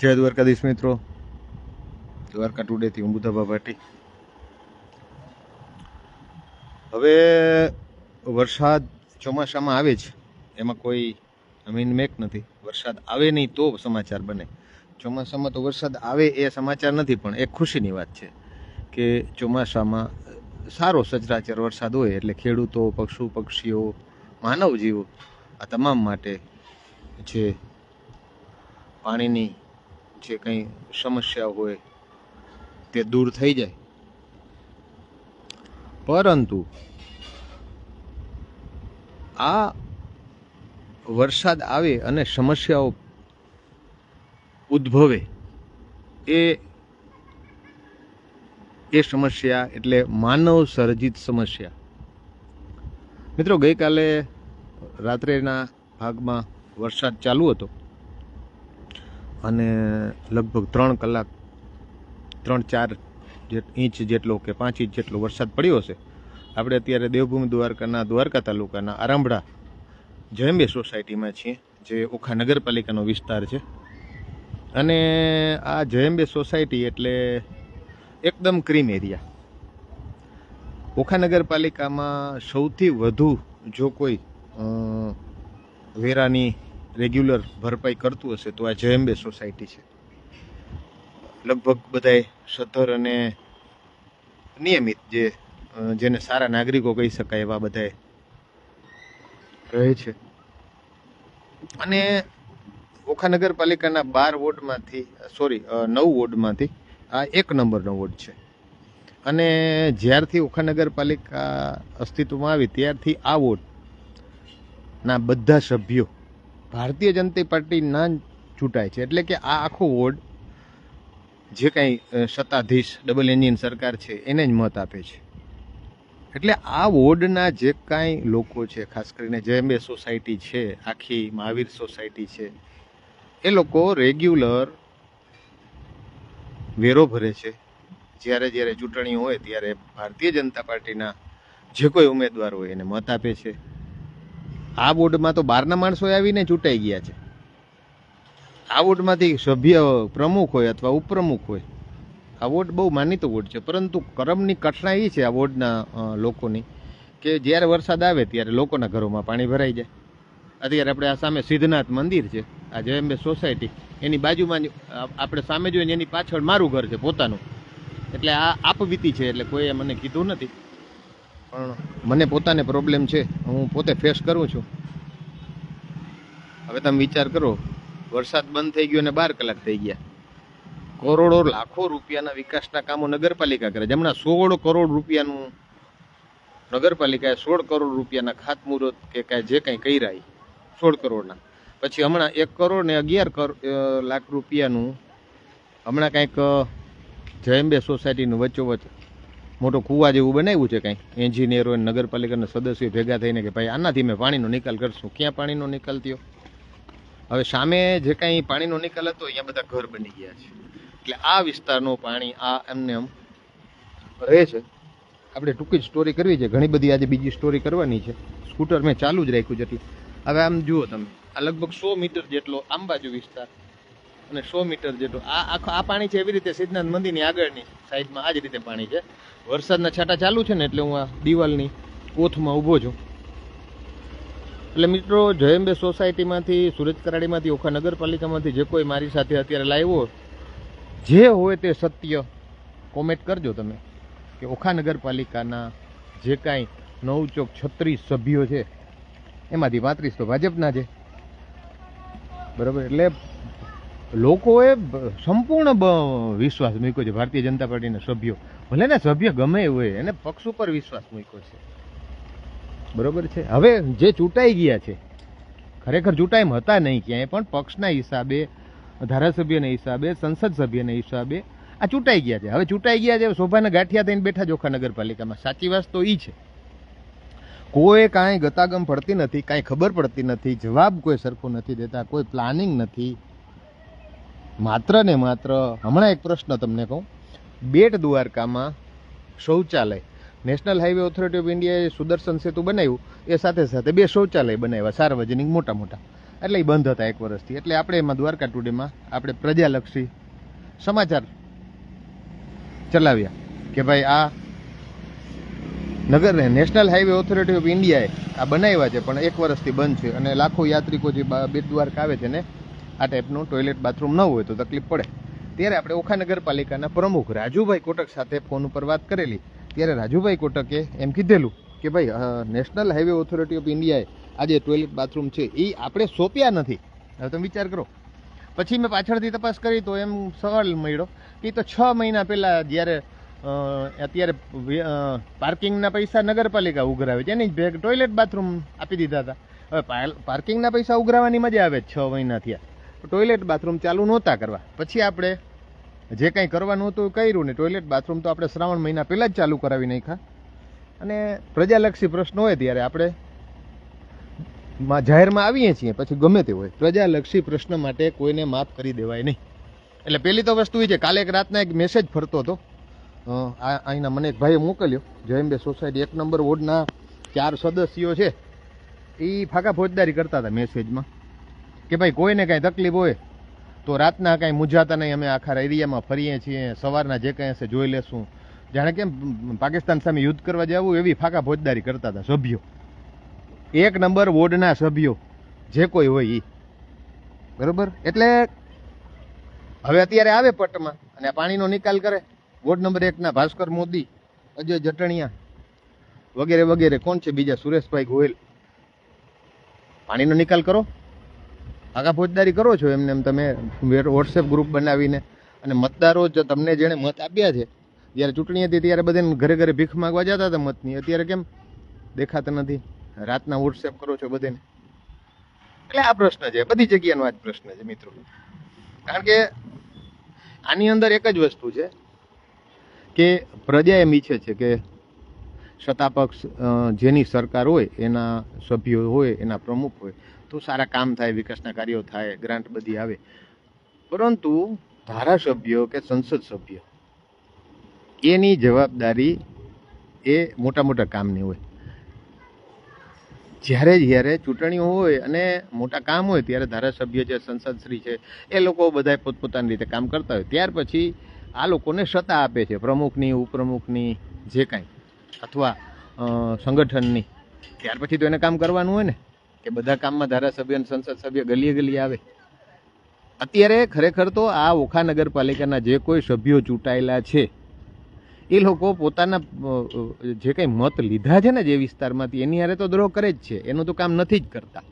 જય દ્વારકાધીશ મિત્રો. દ્વારકા ટુડેથી હું બુધાબા ભાટી હવે વરસાદ ચોમાસામાં આવે છે એમાં કોઈ અમીન મેક નથી. વરસાદ આવે નહીં તો સમાચાર બને. ચોમાસામાં તો વરસાદ આવે એ સમાચાર નથી, પણ એ ખુશીની વાત છે કે ચોમાસામાં સારો સચરાચર વરસાદ હોય એટલે ખેડૂતો, પશુ, પક્ષીઓ, માનવજીવો આ તમામ માટે જે પાણીની જે કંઈ સમસ્યા હોય તે દૂર થઈ જાય. પરંતુ આ વરસાદ આવે અને સમસ્યાઓ ઉદ્ભવે એ એ સમસ્યા એટલે માનવ સર્જિત સમસ્યા. મિત્રો ગઈકાલે રાત્રેના ભાગમાં વરસાદ ચાલુ હતો. અને લગભગ ત્રણ કલાક, ત્રણ ચાર ઇંચ જેટલો કે પાંચ ઇંચ જેટલો વરસાદ પડ્યો હશે. આપણે અત્યારે દેવભૂમિ દ્વારકાના દ્વારકા તાલુકાના આરામડા જયંબે સોસાયટીમાં છીએ, જે ઓખા નગરપાલિકાનો વિસ્તાર છે. અને આ જયંબે સોસાયટી એટલે એકદમ ક્રીમ એરિયા. ઓખા નગરપાલિકામાં સૌથી વધુ જો કોઈ વેરાની રેગ્યુલર ભરપાઈ કરતું હશે તો આ જયંબે સોસાયટી છે. લગભગ બધાય સધર અને નિયમિત જે જેને સારા નાગરિકો કહી શકાય એવા બધાય રહે છે. અને ઓખા નગરપાલિકાના બાર વોર્ડમાંથી, સોરી નવ વોર્ડમાંથી આ એક નંબરનો વોર્ડ છે. અને જ્યારથી ઓખા નગરપાલિકા અસ્તિત્વમાં આવી ત્યારથી આ વોર્ડના બધા સભ્યો ભારતીય જનતા પાર્ટીના ના ચૂંટાય છે. એટલે કે આ આખો વોર્ડ જે કાંઈ સત્તાધીશ, ડબલ એન્જિન સરકાર છે, એને જ મત આપે છે. એટલે આ વોર્ડના જે કાંઈ લોકો છે, ખાસ કરીને જેએમબે સોસાયટી છે, આખી મહાવીર સોસાયટી છે, એ લોકો રેગ્યુલર વેરો ભરે છે. જ્યારે જ્યારે ચૂંટણી હોય, ત્યારે ભારતીય જનતા પાર્ટીના જે કોઈ ઉમેદવાર હોય એને મત આપે છે. આ બોર્ડમાં તો બહારના માણસો આવીને ચૂંટાઈ ગયા છે. આ વોર્ડમાંથી સભ્ય પ્રમુખ હોય અથવા ઉપપ્રમુખ હોય, આ વોર્ડ બહુ માનીતો વોર્ડ છે. પરંતુ કરમની કઠણાઈ એ છે આ વોર્ડના લોકોની કે જ્યારે વરસાદ આવે ત્યારે લોકોના ઘરોમાં પાણી ભરાઈ જાય. અત્યારે આપણે આ સામે સિદ્ધનાથ મંદિર છે. આ જયંબે સોસાયટી, એની બાજુમાં આપણે સામે જોઈએ એની પાછળ મારું ઘર છે પોતાનું. એટલે આ આપવીતી છે એટલે કોઈએ મને કીધું નથી. પણ મને પોતાને પ્રોબ્લેમ છે. હું પોતે ફેસ કરું છું. હવે તમે વિચાર કરો, વરસાદ બંધ થઈ ગયો અને બાર કલાક થઈ ગયા. કરોડો લાખો રૂપિયાના વિકાસના કામો નગરપાલિકા કરે છે. હમણાં સોળ કરોડ રૂપિયાનું નગરપાલિકાએ સોળ કરોડ રૂપિયાના ખાતમુહૂર્ત કે કાંઈ જે કાંઈ કર્યા સોળ કરોડના. પછી હમણાં એક કરોડ ને અગિયાર લાખ રૂપિયાનું હમણાં કંઈક જયંબે સોસાયટીનું વચ્ચોવચ્ચ મોટો કૂવા જેવું બનાવ્યું છે કાંઈ? એન્જિનિયરો અને નગરપાલિકાના સદસ્યો ભેગા થઈને કે ભાઈ, આનાથી મેં પાણીનો નિકાલ કરશું. ક્યાં પાણીનો નિકાલ થયો? હવે સામે જે કાંઈ પાણીનો નિકાલ હતો, અહીંયા બધા ઘર બની ગયા છે. એટલે આ વિસ્તારનું પાણી, આ એમને એમ રહે છે. આપણે ટૂંકી જ સ્ટોરી કરવી છે. ઘણી બધી આજે બીજી સ્ટોરી કરવાની છે. સ્કૂટર મેં ચાલુ જ રાખ્યું છે એટલે હવે આમ જુઓ તમે, આ લગભગ સો મીટર જેટલો આંબાજુ વિસ્તાર અને સો મીટર જેટલો. આ આખો આ પાણી છે એવી રીતે સિદ્ધનાથ મંદિરની આગળની સાઈડમાં આ જ રીતે પાણી છે. વરસાદના છાંટા ચાલુ છે ને એટલે હું આ દિવાલની ઓથમાં ઊભો છું. એટલે મિત્રો, જયંબે સોસાયટીમાંથી, સુરત કરાડીમાંથી ઓખા નગરપાલિકામાંથી જે કોઈ મારી સાથે અત્યારે લાવ્યો જે હોય તે સત્ય કોમેન્ટ કરજો તમે. કે ઓખા નગરપાલિકાના જે કાંઈ નવ ચોક છત્રીસ સભ્યો છે, એમાંથી પાંત્રીસ તો ભાજપના છે. બરાબર? એટલે લોકોએ સંપૂર્ણ વિશ્વાસ મૂક્યો છે. ભારતીય જનતા પાર્ટીના સભ્યો. ભલે ને સભ્ય ગમે એ હોય, એને પક્ષ ઉપર વિશ્વાસ મૂક્યો છે. બરોબર છે? હવે જે ચૂંટાઈ ગયા છે, ખરેખર ચૂંટાઈમ હતા નહીં ક્યાંય, પણ પક્ષના હિસાબે, ધારાસભ્યના હિસાબે, સંસદ સભ્યના હિસાબે આ ચૂંટાઈ ગયા છે. હવે ચૂંટાઈ ગયા છે, શોભાના ગાંઠિયા થઈને બેઠા જોખા નગરપાલિકામાં. સાચી વાત તો એ છે. કોઈ કાંઈ ગતાગમ પડતી નથી, કાંઈ ખબર પડતી નથી, જવાબ કોઈ સરખો નથી દેતા, કોઈ પ્લાનિંગ નથી. માત્ર ને માત્ર હમણાં એક પ્રશ્ન તમને કહું. બેટ દ્વારકામાં શૌચાલય નેશનલ હાઈવે ઓથોરિટી ઓફ ઇન્ડિયાએ સુદર્શન સેતુ બનાવ્યું. એ સાથે સાથે બે શૌચાલય બનાવ્યા, સાર્વજનિક, મોટા મોટા. એટલે એ બંધ હતા એક વર્ષથી. એટલે આપણે એમાં દ્વારકા ટુડેમાં આપણે પ્રજાલક્ષી સમાચાર ચલાવ્યા કે ભાઈ આ નગર નેશનલ હાઈવે ઓથોરિટી ઓફ ઇન્ડિયાએ આ બનાવ્યા છે, પણ એક વર્ષથી બંધ છે. અને લાખો યાત્રિકો જે બેટ દ્વારકા આવે છે ને આ ટાઈપનું ટોયલેટ બાથરૂમ ન હોય તો તકલીફ પડે. ત્યારે આપણે ઓખા નગરપાલિકાના પ્રમુખ રાજુભાઈ કોટક સાથે ફોન ઉપર વાત કરેલી. ત્યારે રાજુભાઈ કોટકે એમ કીધેલું કે ભાઈ નેશનલ હાઈવે ઓથોરિટી ઓફ ઇન્ડિયાએ આ જે ટોયલેટ બાથરૂમ છે, એ આપણે સોંપ્યા નથી. હવે તમે વિચાર કરો. પછી મેં પાછળથી તપાસ કરી તો એમ સવાલ મળ્યો કે તો છ મહિના પહેલાં જ્યારે અત્યારે પાર્કિંગના પૈસા નગરપાલિકા ઉઘરાવે છે, એની ભેગ ટોયલેટ બાથરૂમ આપી દીધા હતા. હવે પાર્કિંગના પૈસા ઉઘરાવાની મજા આવે છ મહિના થયા. ટોયલેટ બાથરૂમ ચાલુ નહોતા કરવા. પછી આપણે જે કંઈ કરવાનું હતું કર્યું ને ટોયલેટ બાથરૂમ તો આપણે શ્રાવણ મહિના પહેલાં જ ચાલુ કરાવી નાખ્યા. અને પ્રજાલક્ષી પ્રશ્ન હોય ત્યારે આપણે જાહેરમાં આવીએ છીએ, પછી ગમે તે હોય. પ્રજાલક્ષી પ્રશ્ન માટે કોઈને માફ કરી દેવાય નહીં. એટલે પહેલી તો વસ્તુ એ છે, કાલે એક રાતના એક મેસેજ ફરતો હતો. અહીંના મને એક ભાઈએ મોકલ્યો. જયંબે સોસાયટી એક નંબર વોર્ડના ચાર સદસ્યો છે. એ ફાકા ફોજદારી કરતા હતા મેસેજમાં કે ભાઈ કોઈને કાંઈ તકલીફ હોય, તો રાતના કાંઈ મૂંઝાતા નહીં, અમે આખા એરિયામાં ફરીએ છીએ, સવારના જે કંઈ હશે જોઈ લેશું. જાણે કેમ, પાકિસ્તાન સામે યુદ્ધ કરવા જવું એવી ફાકા ફોજદારી કરતા હતા સભ્યો. એક નંબર વોર્ડના સભ્યો, જે કોઈ હોય એ બરોબર? એટલે હવે અત્યારે આવે પટમાં, અને પાણીનો નિકાલ કરે. વોર્ડ નંબર એકના ભાસ્કર મોદી, અજય જટણિયા, વગેરે વગેરે. કોણ છે બીજા? સુરેશભાઈ ગોયલ. પાણીનો નિકાલ કરો. આગા ફોજદારી કરો છો એમને એમ તમે વોટ્સએપ ગ્રુપ બનાવીને અને મતદારો તમને જેણે મત આપ્યા છે, જ્યારે ચૂંટણી હતી ત્યારે બધાને ઘરે ઘરે ભીખ માગવા જતા હતા મતની. અત્યારે કેમ? દેખાતા નથી. રાતના વોટ્સએપ કરો છો બધાને. એટલે આ પ્રશ્ન છે. બધી જગ્યાનો આ જ પ્રશ્ન છે મિત્રો. કારણ કે આની અંદર એક જ વસ્તુ છે કે પ્રજા એમ ઈચ્છે છે કે સત્તાપક્ષ જેની સરકાર હોય, એના સભ્યો હોય, એના પ્રમુખ હોય તો સારા કામ થાય, વિકાસના કાર્યો થાય, ગ્રાન્ટ બધી આવે. પરંતુ ધારાસભ્યો કે સંસદ સભ્ય, એની જવાબદારી એ મોટા મોટા કામની હોય. જ્યારે જ્યારે ચૂંટણીઓ હોય અને મોટા કામ હોય, ત્યારે ધારાસભ્ય છે સંસદશ્રી છે, એ લોકો બધા પોતપોતાની રીતે કામ કરતા હોય. ત્યાર પછી આ લોકોને સત્તા આપે છે, પ્રમુખની, ઉપપ્રમુખની, જે કાંઈ, અથવા સંગઠનની. ત્યાર પછી તો એને કામ કરવાનું હોય ને. કે બધા કામમાં ધારાસભ્ય અને સંસદ સભ્ય ગલીએ ગલીએ આવે. અત્યારે ખરેખર તો આ ઓખા નગરપાલિકાના જે કોઈ સભ્યો ચૂંટાયેલા છે, એ લોકો પોતાના જે કંઈ મત લીધા છે ને જે વિસ્તારમાંથી, એની હારે તો દ્રોહ કરે જ છે. એનું તો કામ નથી જ કરતા.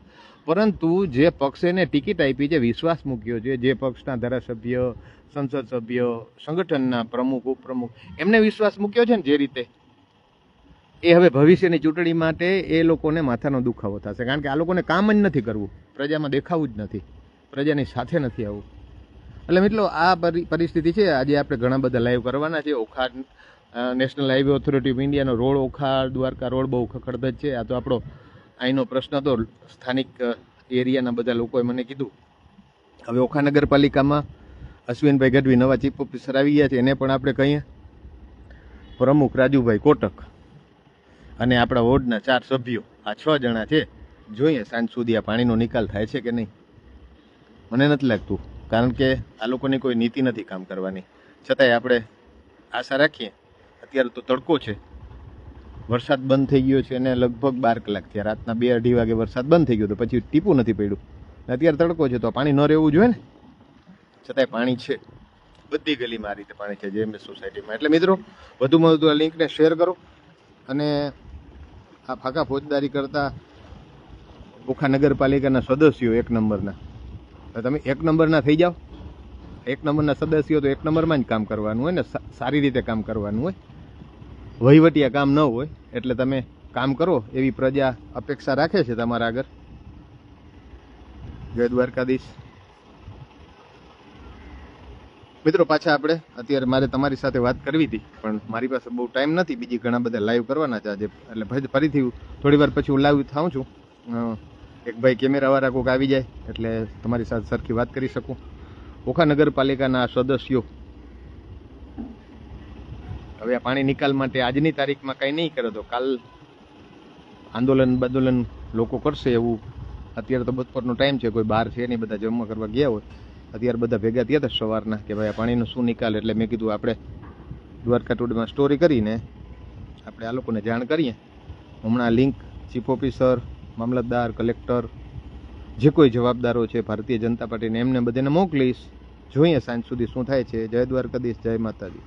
પરંતુ જે પક્ષે એને ટિકિટ આપી છે, વિશ્વાસ મૂક્યો છે, જે પક્ષના ધારાસભ્ય, સંસદ સભ્ય, સંગઠનના પ્રમુખ, ઉપપ્રમુખ, એમને વિશ્વાસ મૂક્યો છે ને જે રીતે? એ હવે ભવિષ્યની ચૂંટણી માટે એ લોકોને માથાનો દુખાવો થશે. કારણ કે આ લોકોને કામ જ નથી કરવું. પ્રજામાં દેખાવું જ નથી. પ્રજાની સાથે નથી આવવું. એટલે મિત્રો, આ પરિસ્થિતિ છે. આજે આપણે ઘણા બધા લાઈવ કરવાના છે Okha national highway authority of ઇન્ડિયાનો road, Okha, Dwarka road બહુ ખખડધજ છે. આ તો આપણો અહીંનો પ્રશ્ન હતો. સ્થાનિક એરિયાના બધા લોકોએ મને કીધું. હવે ઓખા નગરપાલિકામાં અશ્વિનભાઈ ગઢવી નવા ચીફ ઓફિસર આવી ગયા છે. એને પણ આપણે કહીએ. પ્રમુખ રાજુભાઈ કોટક. અને આપણા વોર્ડના ચાર સભ્યો, આ છ જણા છે, જોઈએ સાંજ સુધી આ પાણીનો નિકાલ થાય છે કે નહીં. મને નથી લાગતું, કારણ કે આ લોકોની કોઈ નીતિ નથી કામ કરવાની. છતાંય આપણે આશા રાખીએ, અત્યારે તો તડકો છે. વરસાદ બંધ થઈ ગયો છે અને લગભગ બાર કલાક થયા. રાતના બે અઢી વાગે વરસાદ બંધ થઈ ગયો તો પછી ટીપું નથી પડ્યું. ને અત્યારે તડકો છે તો પાણી ન રહેવું જોઈએ ને? છતાંય પાણી છે. બધી ગલીમાં આ રીતે પાણી છે જેએમએસ સોસાયટીમાં. એટલે મિત્રો, વધુમાં વધુ આ લિંકને શેર કરો અને આ ફાકા ફોજદારી કરતા ઓખા નગરપાલિકાના સદસ્યો એક નંબરના. તો તમે એક નંબરના થઈ જાઓ. એક નંબરના સદસ્યો તો એક નંબરમાં જ કામ કરવાનું હોય ને સારી રીતે કામ કરવાનું હોય. વહીવટિયા કામ ન હોય એટલે તમે કામ કરો, એવી પ્રજા અપેક્ષા રાખે છે તમારા આગળ. જય દ્વારકાધીશ. મિત્રો, પાછા આપણે, અત્યારે મારે તમારી સાથે વાત કરવી હતી, પણ મારી પાસે બહુ ટાઈમ નથી. બીજી ઘણા બધા લાઈવ કરવાના છે આજે. એટલે ફરી- ફરીથી થોડી વાર પછી હું લાઈવ થાઉં છું. એક ભાઈ કેમેરાવાળા કોઈક આવી જાય, એટલે તમારી સાથે સરખી વાત કરી શકું. ઓખા નગરપાલિકાના સદસ્યો. હવે આ પાણી નિકાલ માટે આજની તારીખમાં કંઈ નહીં કરે તો કાલ આંદોલન બાંદોલન લોકો કરશે એવું. અત્યારે તો બપોરનો ટાઈમ છે, કોઈ બહાર છે નહીં, બધા જમવા કરવા ગયા હોય. અત્યારે બધા ભેગા થયા હતા સવારના કે ભાઈ આ પાણીનો શું નિકાલ? એટલે મેં કીધું આપણે દ્વારકા ટુડમાં સ્ટોરી કરીને આપણે આ લોકોને જાણ કરીએ. હમણાં લિંક ચીફ ઓફિસર મામલતદાર કલેક્ટર જે કોઈ જવાબદારો છે, ભારતીય જનતા પાર્ટીને એમને બધાને મોકલીશ. જોઈએ સાંજ સુધી શું થાય છે. જય દ્વારકાધીશ, જય માતાજી.